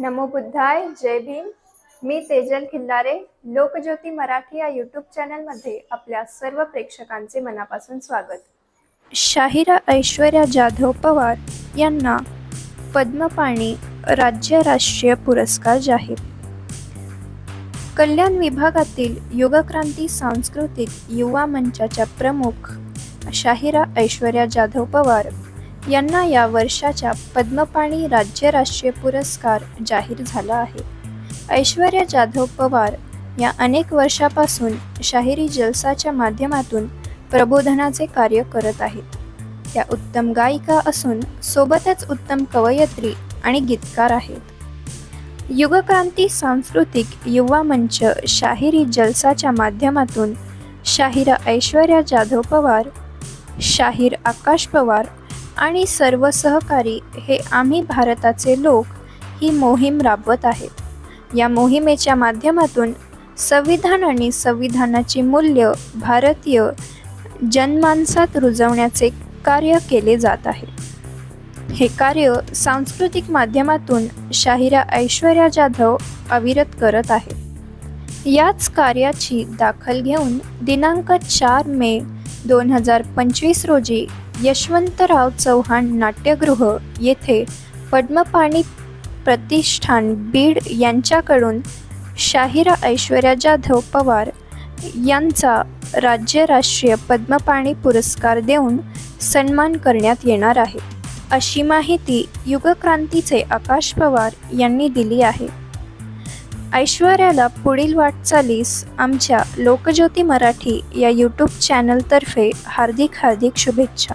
नमो बुद्धाय जय भीम. मी तेजल खिल्लारे लोकज्योती मराठी या यूट्यूब चॅनलमध्ये आपल्या सर्व प्रेक्षकांचे मनापासून स्वागत. शाहिरा ऐश्वर्या जाधव पवार यांना पद्मपाणी राज्य राष्ट्रीय पुरस्कार जाहीर. कल्याण विभागातील युगक्रांती सांस्कृतिक युवा मंचाच्या प्रमुख शाहिरा ऐश्वर्या जाधव पवार यांना या वर्षाच्या पद्मपाणी राज्य राष्ट्रीय पुरस्कार जाहीर झाला आहे. ऐश्वर्या जाधव पवार या अनेक वर्षापासून शाहिरी जलसाच्या माध्यमातून प्रबोधनाचे कार्य करत आहेत. त्या उत्तम गायिका असून सोबतच उत्तम कवयित्री आणि गीतकार आहेत. युगक्रांती सांस्कृतिक युवा मंच शाहिरी जलसाच्या माध्यमातून शाहिरा ऐश्वर्या जाधव पवार शाहीर आकाश पवार आणि सर्व सहकारी हे आम्ही भारताचे लोक ही मोहीम राबवत आहेत. या मोहिमेच्या माध्यमातून संविधान आणि संविधानाची मूल्य भारतीय जनमानसात रुजवण्याचे कार्य केले जात आहे. हे कार्य सांस्कृतिक माध्यमातून शाहिरा ऐश्वर्या जाधव अविरत करत आहे. याच कार्याची दाखल घेऊन दिनांक चार मे दोन हजार पंचवीस रोजी यशवंतराव चव्हाण नाट्यगृह येथे पद्मपाणी प्रतिष्ठान बीड यांच्याकडून शाहिरा ऐश्वर्या जाधव पवार यांचा राज्य राष्ट्रीय पद्मपाणी पुरस्कार देऊन सन्मान करण्यात येणार आहे. अशी माहिती युगक्रांतीचे आकाश पवार यांनी दिली आहे. ऐश्वर्याला पुढील वाटचालीस आमच्या लोकज्योती मराठी या यूट्यूब चॅनलतर्फे हार्दिक हार्दिक शुभेच्छा.